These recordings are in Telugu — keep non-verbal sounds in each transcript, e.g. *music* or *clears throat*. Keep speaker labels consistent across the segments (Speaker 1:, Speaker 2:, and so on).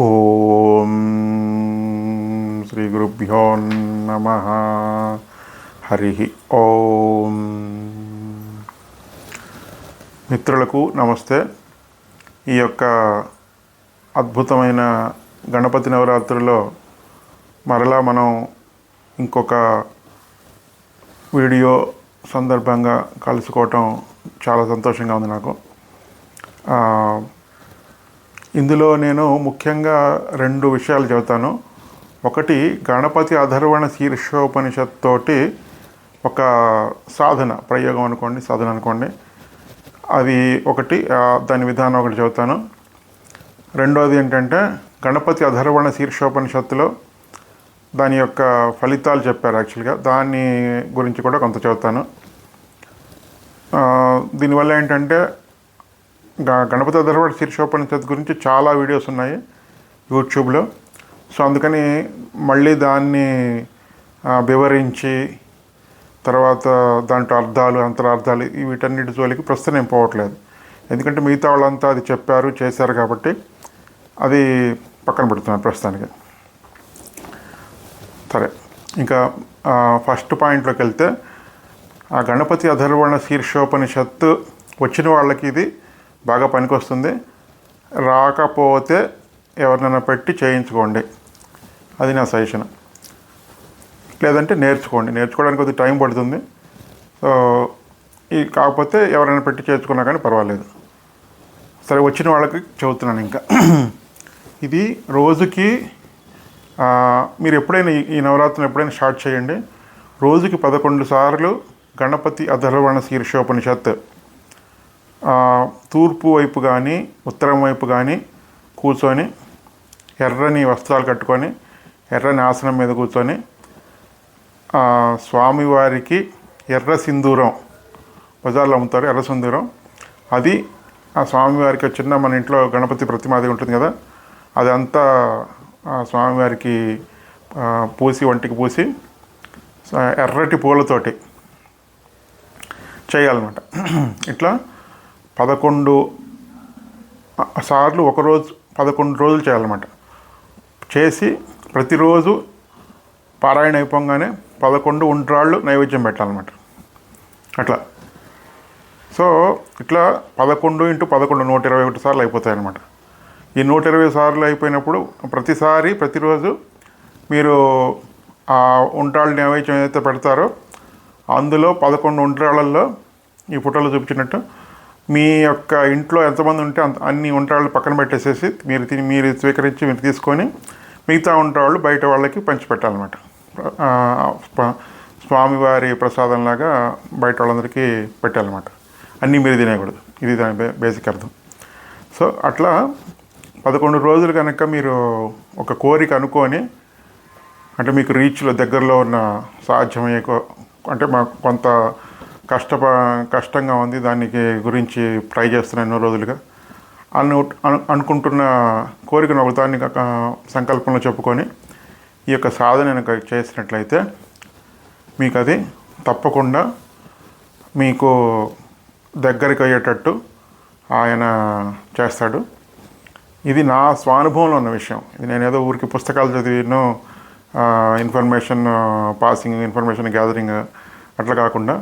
Speaker 1: ఓం శ్రీ గురుభ్యో నమ. హరి ఓం. మిత్రులకు నమస్తే. ఈ యొక్క అద్భుతమైన గణపతి నవరాత్రిలో మరలా మనం ఇంకొక వీడియో సందర్భంగా కలుసుకోవటం చాలా సంతోషంగా ఉంది నాకు. ఇందులో నేను ముఖ్యంగా రెండు విషయాలు చెబుతాను. ఒకటి గణపతి అధర్వణ శీర్షోపనిషత్ తోటి ఒక సాధన ప్రయోగం అనుకోండి సాధన అనుకోండి. అది ఒకటి దాని విధానం ఒకటి చెబుతాను. రెండోది ఏంటంటే గణపతి అధర్వణ శీర్షోపనిషత్తులో దాని యొక్క ఫలితాలు చెప్పారు యాక్చువల్గా. దాని గురించి కూడా కొంత చెబుతాను. దీనివల్ల ఏంటంటే గణపతి అధర్వణ శీర్షోపనిషత్ గురించి చాలా వీడియోస్ ఉన్నాయి యూట్యూబ్లో. సో అందుకని మళ్ళీ దాన్ని వివరించి తర్వాత దాంట్లో అర్థాలు అంతరార్థాలు వీటన్నిటి జోలికి ప్రస్తుతం నేను పోవట్లేదు. ఎందుకంటే మిగతా వాళ్ళంతా అది చెప్పారు చేశారు కాబట్టి అది పక్కన పెడుతున్నాను ప్రస్తుతానికి. సరే ఇంకా ఫస్ట్ పాయింట్లోకి వెళ్తే ఆ గణపతి అధర్వణ శీర్షోపనిషత్తు వచ్చిన వాళ్ళకి ఇది బాగా పనికొస్తుంది. రాకపోతే ఎవరినైనా పెట్టి చేయించుకోండి. అది నా సజెషన్. లేదంటే నేర్చుకోండి. నేర్చుకోవడానికి కొద్దిగా టైం పడుతుంది. సో ఈ కాకపోతే ఎవరైనా పెట్టి చేర్చుకున్నా కానీ పర్వాలేదు. సరే వచ్చిన వాళ్ళకి చెబుతున్నాను ఇంకా. ఇది రోజుకి మీరు ఎప్పుడైనా ఈ- ఈ నవరాత్రులు ఎప్పుడైనా స్టార్ట్ చేయండి. రోజుకి పదకొండు సార్లు గణపతి అధర్వణ శీర్షోపనిషత్ తూర్పు వైపు కానీ ఉత్తరం వైపు కానీ కూర్చొని ఎర్రని వస్త్రాలు కట్టుకొని ఎర్రని ఆసనం మీద కూర్చొని స్వామివారికి ఎర్ర సింధూరం బజార్లో అమ్ముతారు ఎర్ర సింధూరం. అది ఆ స్వామివారికి ఒక చిన్న మన ఇంట్లో గణపతి ప్రతిమ అది ఉంటుంది కదా అదంతా ఆ స్వామివారికి పూసి వంటికి పూసి ఎర్రటి పూలతోటి చేయాలన్నమాట. *clears throat* ఇట్లా పదకొండు సార్లు ఒకరోజు పదకొండు రోజులు చేయాలన్నమాట. చేసి ప్రతిరోజు పారాయణ అయిపోగానే పదకొండు ఉండ్రాళ్ళు నైవేద్యం పెట్టాలన్నమాట. అట్లా. సో ఇట్లా పదకొండు ఇంటూ పదకొండు నూట ఇరవై ఒకటి సార్లు అయిపోతాయి అన్నమాట ఈ నూట ఇరవై సార్లు అయిపోయినప్పుడు ప్రతిసారి ప్రతిరోజు మీరు ఆ ఉండ్రాళ్ళు నైవేద్యం ఏదైతే పెడతారో అందులో పదకొండు ఉండ్రాళ్ళల్లో ఈ ఫోటోలో చూపించినట్టు మీ యొక్క ఇంట్లో ఎంతమంది ఉంటే అంత అన్ని వంటవాళ్ళు పక్కన పెట్టేసేసి మీరు తిని మీరు స్వీకరించి మీరు తీసుకొని మిగతా ఉండ్రాళ్ళు బయట వాళ్ళకి పంచిపెట్టాలన్నమాట. స్వామివారి ప్రసాదంలాగా బయట వాళ్ళందరికీ పెట్టాలన్నమాట. అన్నీ మీరు తినేయకూడదు. ఇది దాని బే బేసిక్ అర్థం. సో అట్లా పదకొండు రోజులు కనుక మీరు ఒక కోరిక అనుకొని అంటే మీకు రీచ్లో దగ్గరలో ఉన్న సాధ్యమయ్యే కో- అంటే మాకు కొంత కష్టప కష్టంగా ఉంది. దానికి గురించి ట్రై చేస్తున్నాను ఎన్నో రోజులుగా. అను అనుకుంటున్న కోరికను ఒక దాన్ని ఒక సంకల్పంలో చెప్పుకొని ఈ యొక్క సాధన చేసినట్లయితే మీకు అది తప్పకుండా మీకు దగ్గరికి అయ్యేటట్టు ఆయన చేస్తాడు. ఇది నా స్వానుభవంలో ఉన్న విషయం. ఇది నేను ఏదో ఊరికి పుస్తకాలు చదివినో ఇన్ఫర్మేషన్ పాసింగ్ ఇన్ఫర్మేషన్ గ్యాదరింగ్ అట్లా కాకుండా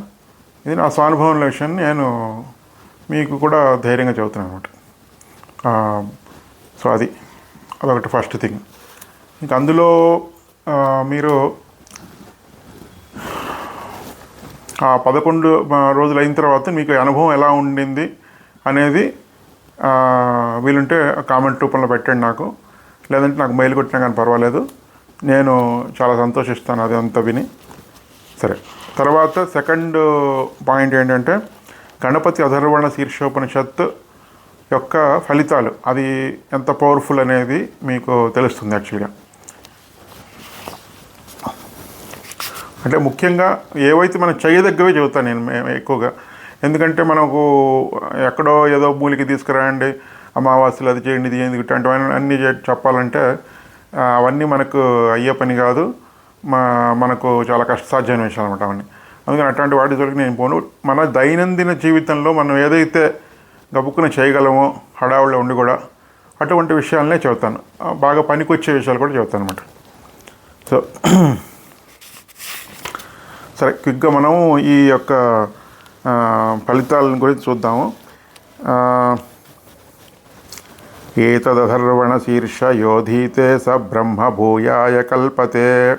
Speaker 1: ఇది నా స్వానుభవంలో విషయం. నేను మీకు కూడా ధైర్యంగా చెబుతున్నాను అనమాట. సో అది అదొకటి ఫస్ట్ థింగ్ ఇంకా అందులో మీరు ఆ పదకొండు రోజులు అయిన తర్వాత మీకు అనుభవం ఎలా ఉండింది అనేది వీలుంటే కామెంట్ రూపంలో పెట్టండి నాకు. లేదంటే నాకు మెయిల్ కొట్టినా కానీ పర్వాలేదు. నేను చాలా సంతోషిస్తాను అది అంతా విని. సరే. తర్వాత సెకండ్ పాయింట్ ఏంటంటే గణపతి అధర్వణ శీర్షోపనిషత్ యొక్క ఫలితాలు. అది ఎంత పవర్ఫుల్ అనేది మీకు తెలుస్తుంది యాక్చువల్గా అంటే ముఖ్యంగా ఏవైతే మనం చేయదగ్గవే చెబుతాను నేను ఎక్కువగా. ఎందుకంటే మనకు ఎక్కడో ఏదో మూలికి తీసుకురండి అమావాస్యలు అది చేయండి ఇది చేయండి అన్నీ చెప్పాలంటే అవన్నీ మనకు అయ్యే పని కాదు. మా మనకు చాలా కష్టసాధ్యమైన విషయాలు అనమాట అవన్నీ. అందుకని అట్లాంటి వాటి దొరికి నేను పోను. మన దైనందిన జీవితంలో మనం ఏదైతే గబుక్కున చేయగలమో హడావుల్లో ఉండి కూడా అటువంటి విషయాలనే చెబుతాను. బాగా పనికొచ్చే విషయాలు కూడా చెబుతాను అనమాట సో సరే క్విక్గా మనం ఈ యొక్క ఫలితాల గురించి చూద్దాము. ఆ, ఏతదధర్వణ శీర్ష యోధీతే స బ్రహ్మ భూయాయ కల్పతే.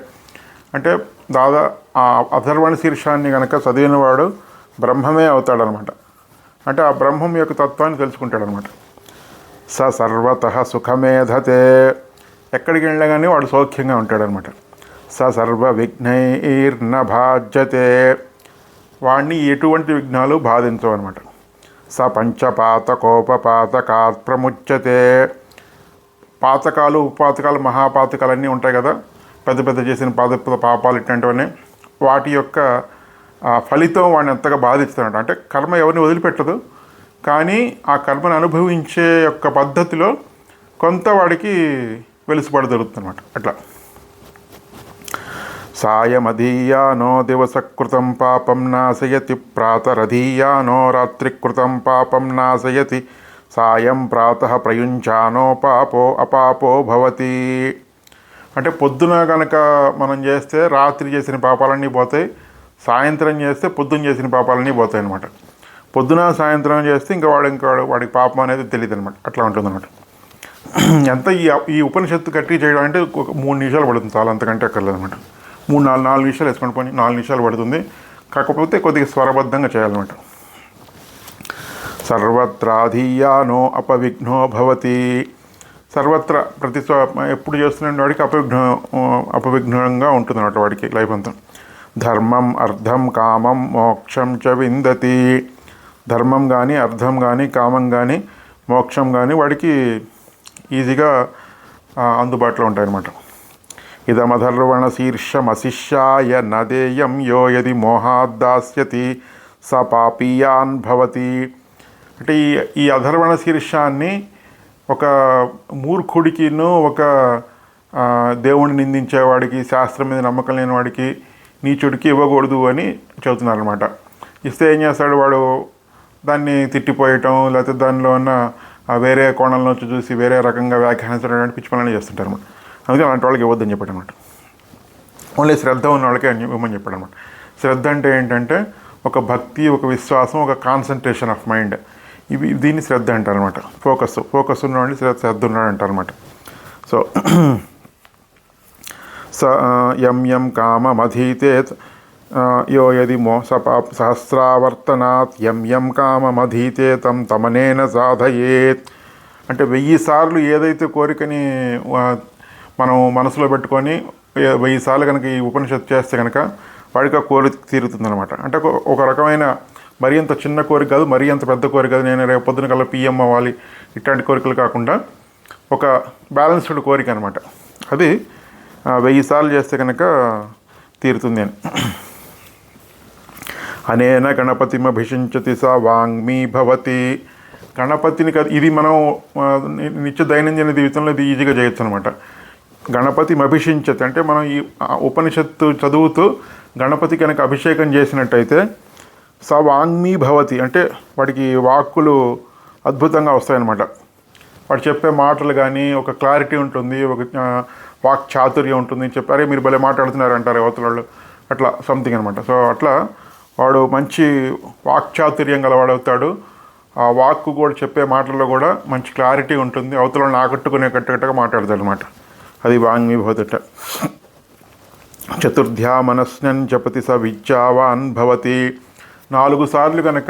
Speaker 1: అంటే దాదా ఆ అథర్వణ శీర్షాన్ని కనుక చదివినవాడు బ్రహ్మమే అవుతాడనమాట. అంటే ఆ బ్రహ్మం యొక్క తత్వాన్ని తెలుసుకుంటాడనమాట. స సర్వత సుఖమేధతే. ఎక్కడికి వెళ్ళగానే వాడు సౌఖ్యంగా ఉంటాడనమాట. స సర్వ విఘ్నైర్న భాజ్యతే. వాడిని ఎటువంటి విఘ్నాలు బాధించవు అనమాట స పంచపాతకోపపాతకాత్ ప్రముచ్యతే పాతకాలు ఉపాతకాలు మహాపాతకాలు అన్నీ ఉంటాయి కదా. పెద్ద పెద్ద చేసిన పాత పాపాలు ఇట్లాంటివన్నీ వాటి యొక్క ఫలితం వాడిని ఎంతగా బాధిస్తున్నాడు అంటే కర్మ ఎవరిని వదిలిపెట్టదు. కానీ ఆ కర్మను అనుభవించే యొక్క పద్ధతిలో కొంత వాడికి వెలుసుపడ జరుగుతుందన్నమాట. అట్లా. సాయమధీయానో దివసకృతం పాపం నాశయతి ప్రాతరధీయానో రాత్రికృతం పాపం నాశయతి సాయం ప్రాత ప్రయుంచానో పాపో అపాపో భవతి. అంటే పొద్దున కనుక మనం చేస్తే రాత్రి చేసిన పాపాలన్నీ పోతాయి సాయంత్రం చేస్తే పొద్దున చేసిన పాపాలన్నీ పోతాయి అనమాట పొద్దున సాయంత్రం చేస్తే ఇంకా వాడు ఇంకా వాడికి పాపం అనేది తెలియదు అనమాట అట్లా ఉంటుంది అనమాట *clears throat* ఎంత ఈ ఈ ఉపనిషత్తు కట్టి చేయడం అంటే ఒక మూడు నిమిషాలు పడుతుంది చాలా అంతకంటే అక్కర్లేదు అనమాట మూడు నాలుగు నాలుగు నిమిషాలు వేసుకొని పోయి నాలుగు నిమిషాలు పడుతుంది. కాకపోతే కొద్దిగా స్వరబద్ధంగా చేయాలన్నమాట. సర్వత్రాధీయానో అపవిఘ్నో భవతి. సర్వత్ర ప్రతి ఎప్పుడు చేస్తున్న వాడికి అపవిఘ్న అపవిఘ్నంగా ఉంటుంది అన్నమాట వాడికి లైఫ్ అంతా. ధర్మం అర్థం కామం మోక్షం చ విందతి. ధర్మం కానీ అర్థం కానీ కామం కానీ మోక్షం కానీ వాడికి ఈజీగా అందుబాటులో ఉంటాయన్నమాట. ఇదమధర్వణ శీర్షమశిష్యాయ నదేయం యో యది మోహాద్దాస్యతి స పాపీయాన్ భవతి. అంటే ఈ ఈ అధర్వణ శీర్షాన్ని ఒక మూర్ఖుడికిను ఒక దేవుణ్ణి నిందించేవాడికి శాస్త్రం మీద నమ్మకం లేని వాడికి నీచుడికి ఇవ్వకూడదు అని చెబుతున్నారనమాట ఇస్తే ఏం చేస్తాడు వాడు? దాన్ని తిట్టిపోయటం లేకపోతే దానిలో ఉన్న వేరే కోణంలో నుంచి చూసి వేరే రకంగా వ్యాఖ్యానించడం పిచ్చి పనులు చేస్తుంటారు అనమాట అందుకే అలాంటి వాళ్ళకి ఇవ్వద్దని చెప్పాడు అనమాట ఓన్లీ శ్రద్ధ ఉన్న వాళ్ళకే ఇవ్వమని చెప్పాడు అనమాట శ్రద్ధ అంటే ఏంటంటే ఒక భక్తి ఒక విశ్వాసం ఒక కాన్సన్ట్రేషన్ ఆఫ్ మైండ్ ఇవి దీన్ని శ్రద్ధ అంటారు అనమాట ఫోకస్ ఫోకస్ ఉన్నవాడిని శ్రద్ధ శ్రద్ధ ఉన్నాడు అనమాట సో *clears throat* స యం యం కామమధీతే యో యది మో సపా సహస్రావర్తనాత్ యం యం కామమధీతే తం తమనేన సాధయేత్. అంటే వెయ్యి సార్లు ఏదైతే కోరికని మనం మనసులో పెట్టుకొని వెయ్యి సార్లు కనుక ఈ ఉపనిషత్తు చేస్తే కనుక వాడికి కోరిక తీరుతుందనమాట అంటే ఒక రకమైన మరీ అంత చిన్న కోరిక కాదు మరీ అంత పెద్ద కోరిక కాదు. నేను రేపు పొద్దున కల్లా పిఎం అవ్వాలి. ఇట్లాంటి కోరికలు కాకుండా ఒక బ్యాలెన్స్డ్ కోరిక అనమాట అది వెయ్యి సార్లు చేస్తే కనుక తీరుతుంది అని. అనేన గణపతిమభిషించతి సా వాంగ్మీ భవతి. గణపతిని కదా ఇది మనం నిత్య దైనందిన జీవితంలో ఇది ఈజీగా చేయొచ్చు అనమాట గణపతి అభిషించతి అంటే మనం ఈ ఉపనిషత్తు చదువుతూ గణపతి కనుక అభిషేకం చేసినట్టయితే స వాంగ్మీ భవతి. అంటే వాడికి వాక్కులు అద్భుతంగా వస్తాయన్నమాట. వాడు చెప్పే మాటలు కానీ ఒక క్లారిటీ ఉంటుంది ఒక వాక్ చాతుర్యం ఉంటుంది చెప్పారే మీరు భలే మాట్లాడుతున్నారు అంటారు అవతల వాళ్ళు. అట్లా సంథింగ్ అనమాట సో అట్లా వాడు మంచి వాక్ చాతుర్యం గలవాడవుతాడు ఆ వాక్ కూడా చెప్పే మాటల్లో కూడా మంచి క్లారిటీ ఉంటుంది. అవతల వాళ్ళని ఆకట్టుకునేటట్టుగా మాట్లాడతాడు అనమాట అది వాంగ్మీ భవతట చతుర్థ్యా మనస్నన్ జపతి స విద్యావాన్ భవతి. నాలుగు సార్లు కనుక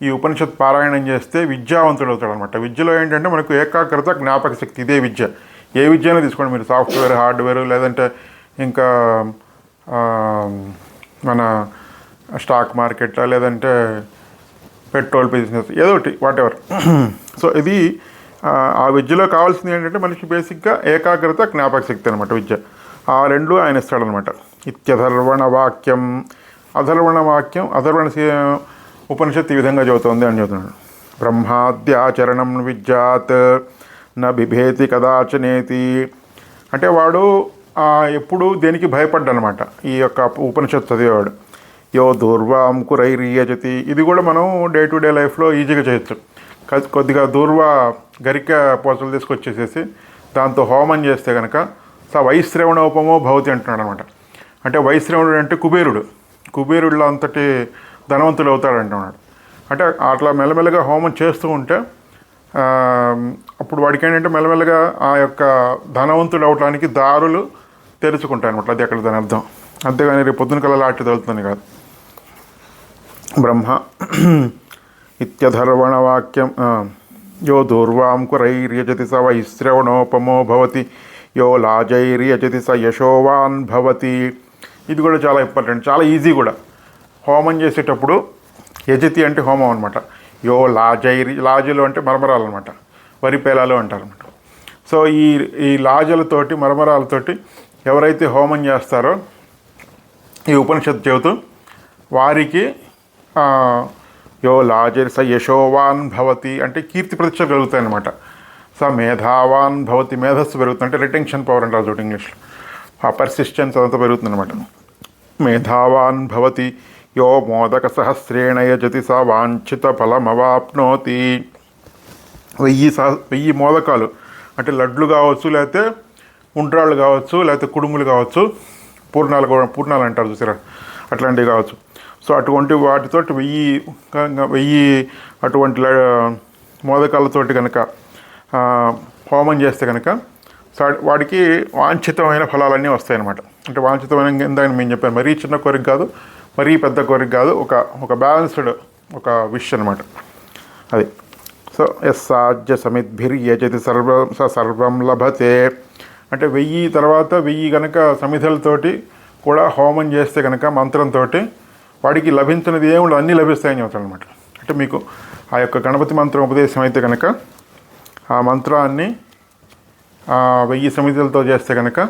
Speaker 1: ఈ ఉపనిషత్ పారాయణం చేస్తే విద్యావంతుడు అవుతాడు అనమాట విద్యలో ఏంటంటే మనకు ఏకాగ్రత జ్ఞాపక శక్తి ఇదే విద్య. ఏ విద్యనే తీసుకోండి మీరు సాఫ్ట్వేర్ హార్డ్వేర్ లేదంటే ఇంకా మన స్టాక్ మార్కెట్ లేదంటే పెట్రోల్ బిజినెస్ ఏదో ఒకటి వాట్ ఎవర్ సో ఇది ఆ, ఆ విద్యలో కావాల్సింది ఏంటంటే మనిషి బేసిక్గా ఏకాగ్రత జ్ఞాపక శక్తి అనమాట విద్య. ఆ రెండు ఆయన ఇస్తాడనమాట ఇత్యధర్వణ వాక్యం అధర్వణ వాక్యం అధర్వణ ఉపనిషత్తు ఈ విధంగా చదువుతోంది అని చెబుతున్నాడు బ్రహ్మాద్యాచరణం విద్యాత్ న బిభేతి కదాచనేతి. అంటే వాడు ఎప్పుడూ ఎప్పుడు దేనికి భయపడ్డనమాట. ఈ యొక్క ఉపనిషత్తు చదివేవాడు. యో దూర్వాం కురైరియజతి. ఇది కూడా మనం డే టు డే లైఫ్లో ఈజీగా చేయొచ్చు. కొద్దిగా దూర్వ గరిక పోచలు తీసుకొచ్చేసేసి దాంతో హోమం చేస్తే కనుక స వైశ్రవణోపమో భవతి అంటున్నాడు అనమాట అంటే వైశ్రవణుడు అంటే కుబేరుడు. కుబేరుడిలో అంతటి ధనవంతులు అవుతాడంటున్నాడు అంటే అట్లా మెల్లమెల్లగా హోమం చేస్తూ ఉంటే అప్పుడు వాడికి ఏంటంటే మెల్లమెల్లగా ఆ యొక్క ధనవంతుడు అవటానికి దారులు తెరుచుకుంటాయి అనమాట. అది అక్కడ దాని అర్థం. అంతేగాని రేపు పొద్దున కల లాంటి తగులుతుంది కాదు. బ్రహ్మ నిత్యధర్వణ వాక్యం యో దూర్వాంకురైర్యజతి స వైశ్రవణోపమో భవతి యో లాజైర్యజతి స యశోవాన్ భవతి. ఇది కూడా చాలా ఇంపార్టెంట్ చాలా ఈజీ కూడా. హోమం చేసేటప్పుడు యజతి అంటే హోమం అనమాట యో లాజైరి లాజులు అంటే మరమరాలు అనమాట వరి పేలాలు అంటారు అనమాట సో ఈ ఈ లాజలతోటి మరమరాలతోటి ఎవరైతే హోమం చేస్తారో ఈ ఉపనిషత్తు చెబుతూ వారికి యో లాజరి స యశోవాన్ భవతి అంటే కీర్తి ప్రతిష్ట కలుగుతాయి అనమాట స మేధావాన్ భవతి మేధస్సు పెరుగుతుంది అంటే రిటెన్షన్ పవర్ అంటారు చూడండి ఇంగ్లీష్లో. ఆ పర్సిస్టెన్స్ అదంతా పెరుగుతుంది అనమాట మేధావాన్ భవతి యో మోదక సహస్రేణ యజతి స వాంఛిత ఫలమవాప్నోతి. వెయ్యి సహ వెయ్యి మోదకాలు. అంటే లడ్లు కావచ్చు లేకపోతే ఉండ్రాళ్ళు కావచ్చు లేకపోతే కుడుములు కావచ్చు పూర్ణాలు కూడా పూర్ణాలు అంటారు చూసారా? అట్లాంటివి కావచ్చు. సో అటువంటి వాటితోటి వెయ్యి వెయ్యి అటువంటి ల- మోదకాలతోటి కనుక హోమం చేస్తే కనుక వాడికి వాంఛితమైన ఫలాలన్నీ వస్తాయన్నమాట. అంటే వాంఛితమైన ఇందాక మేము చెప్పాను మరీ చిన్న కోరిక కాదు మరీ పెద్ద కోరిక కాదు ఒక ఒక బ్యాలెన్స్డ్ ఒక విష్ అనమాట అది. సో ఎస్ సాధ్య సమిద్భిర్యజతి సర్వం స సర్వం లభతే. అంటే వెయ్యి తర్వాత వెయ్యి కనుక సమిధలతోటి కూడా హోమం చేస్తే కనుక మంత్రంతో వాడికి లభించినది ఏముండదు అన్నీ లభిస్తాయని చెప్తాడు అనమాట అంటే మీకు ఆ యొక్క గణపతి మంత్రం ఉపదేశం అయితే కనుక ఆ మంత్రాన్ని వెయ్యి సమితులతో చేస్తే కనుక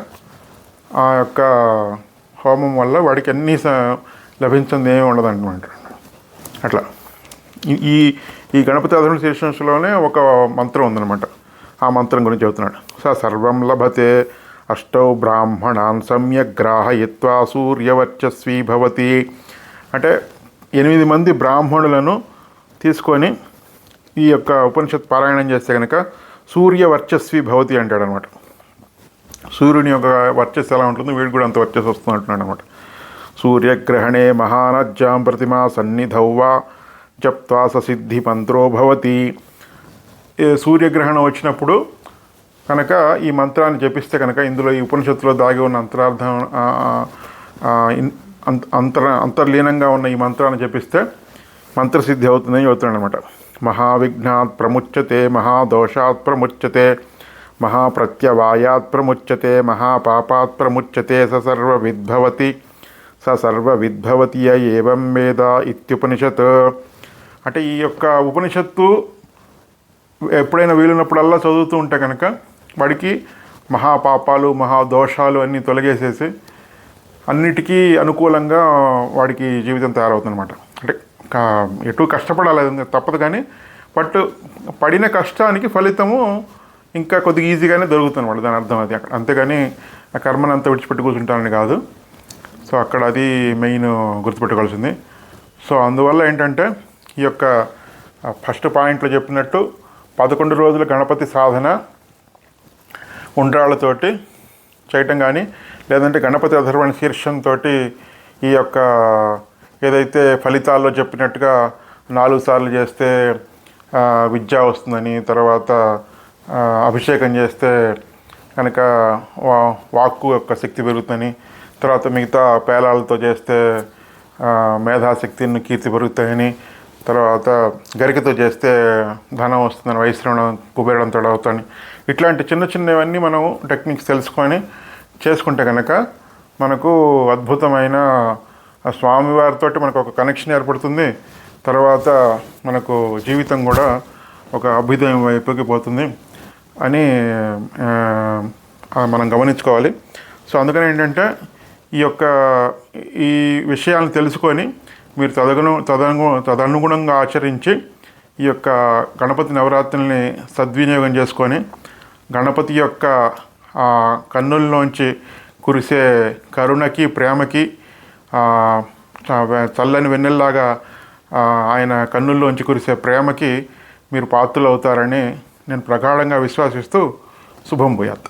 Speaker 1: ఆ యొక్క హోమం వల్ల వాడికి అన్నీ స లభించింది ఏమి ఉండదు అనమాట అట్లా. ఈ- ఈ ఈ గణపతి అధున శీర్షంలోనే ఒక మంత్రం ఉందన్నమాట. ఆ మంత్రం గురించి చెబుతున్నాడు. స సర్వం లభతే అష్టౌ బ్రాహ్మణాన్ సమ్యక్ గ్రాహయత్వా సూర్యవర్చస్వీ భవతి. అంటే ఎనిమిది మంది బ్రాహ్మణులను తీసుకొని ఈ యొక్క ఉపనిషత్ పారాయణం చేస్తే కనుక సూర్య వర్చస్వి భవతి అంటాడు అనమాట సూర్యుని యొక్క వర్చస్సు ఎలా ఉంటుందో వీడు కూడా అంత వర్చస్సు వస్తుంది అంటున్నాడు అనమాట సూర్యగ్రహణే మహానజ్జాం ప్రతిమా సన్నిధౌవా జప్త్వా ససిద్ధి మంత్రో భవతి. సూర్యగ్రహణం వచ్చినప్పుడు కనుక ఈ మంత్రాన్ని జపిస్తే కనుక ఇందులో ఈ ఉపనిషత్తులో దాగి ఉన్న అంతరార్థం అంత అంతర అంతర్లీనంగా ఉన్న ఈ మంత్రాన్ని జపిస్తే మంత్రసిద్ధి అవుతుందని చెబుతున్నాడు అనమాట మహావిఘ్నాత్ ప్రముచ్యతే మహాదోషాత్ ప్రముచ్యతే మహాప్రత్యవాయాత్ ప్రముచ్యతే మహాపాపాత్ ప్రముచ్యతే స సర్వవిద్భవతి స సర్వవిద్భవతి ఏవం వేద ఇత్యుపనిషత్. అంటే ఈ యొక్క ఉపనిషత్తు ఎప్పుడైనా వీలున్నప్పుడల్లా చదువుతూ ఉంటే కనుక వాడికి మహాపాపాలు మహాదోషాలు అన్నీ తొలగేసేసి అన్నిటికీ అనుకూలంగా వాడికి జీవితం తయారవుతుందన్నమాట. అంటే ఎటు కష్టపడాలి తప్పదు కానీ బట్ పడిన కష్టానికి ఫలితము ఇంకా కొద్దిగా ఈజీగానే దొరుకుతుంది వాళ్ళు దాని అర్థం అది. అక్కడ అంతేగాని ఆ కర్మను అంతా విడిచిపెట్టి కూర్చుంటానని కాదు. సో అక్కడ అది మెయిన్ గుర్తుపెట్టుకోవాల్సింది. సో అందువల్ల ఏంటంటే ఈ యొక్క ఫస్ట్ పాయింట్లో చెప్పినట్టు పదకొండు రోజుల గణపతి సాధన ఉండ్రాళ్ళతోటి చేయటం కానీ లేదంటే గణపతి అధర్వణ శీర్షంతో ఈ యొక్క ఏదైతే ఫలితాల్లో చెప్పినట్టుగా నాలుగు సార్లు చేస్తే విద్య వస్తుందని తర్వాత అభిషేకం చేస్తే కనుక వా వాక్కు యొక్క శక్తి పెరుగుతుందని తర్వాత మిగతా పేలాలతో చేస్తే మేధాశక్తిని కీర్తి పెరుగుతాయని తర్వాత గరికతో చేస్తే ధనం వస్తుందని వైశ్రవణం కుబేరడం తడవుతాయని ఇట్లాంటి చిన్న చిన్నవన్నీ మనం టెక్నిక్స్ తెలుసుకొని చేసుకుంటే కనుక మనకు అద్భుతమైన ఆ స్వామివారితో మనకు ఒక కనెక్షన్ ఏర్పడుతుంది. తర్వాత మనకు జీవితం కూడా ఒక అభ్యుదయం వైపుకి పోతుంది అని మనం గమనించుకోవాలి. సో అందుకని ఏంటంటే ఈ యొక్క ఈ విషయాలను తెలుసుకొని మీరు తదను తదను తదనుగుణంగా ఆచరించి ఈ యొక్క గణపతి నవరాత్రుల్ని సద్వినియోగం చేసుకొని గణపతి యొక్క ఆ కన్నుల్లోంచి కురిసే కరుణకి ప్రేమకి చల్లని వెన్నెల్లాగా ఆయన కన్నుల్లోంచి కురిసే ప్రేమకి మీరు పాత్రలు అవుతారని నేను ప్రగాఢంగా విశ్వాసిస్తూ శుభం భూయాత్.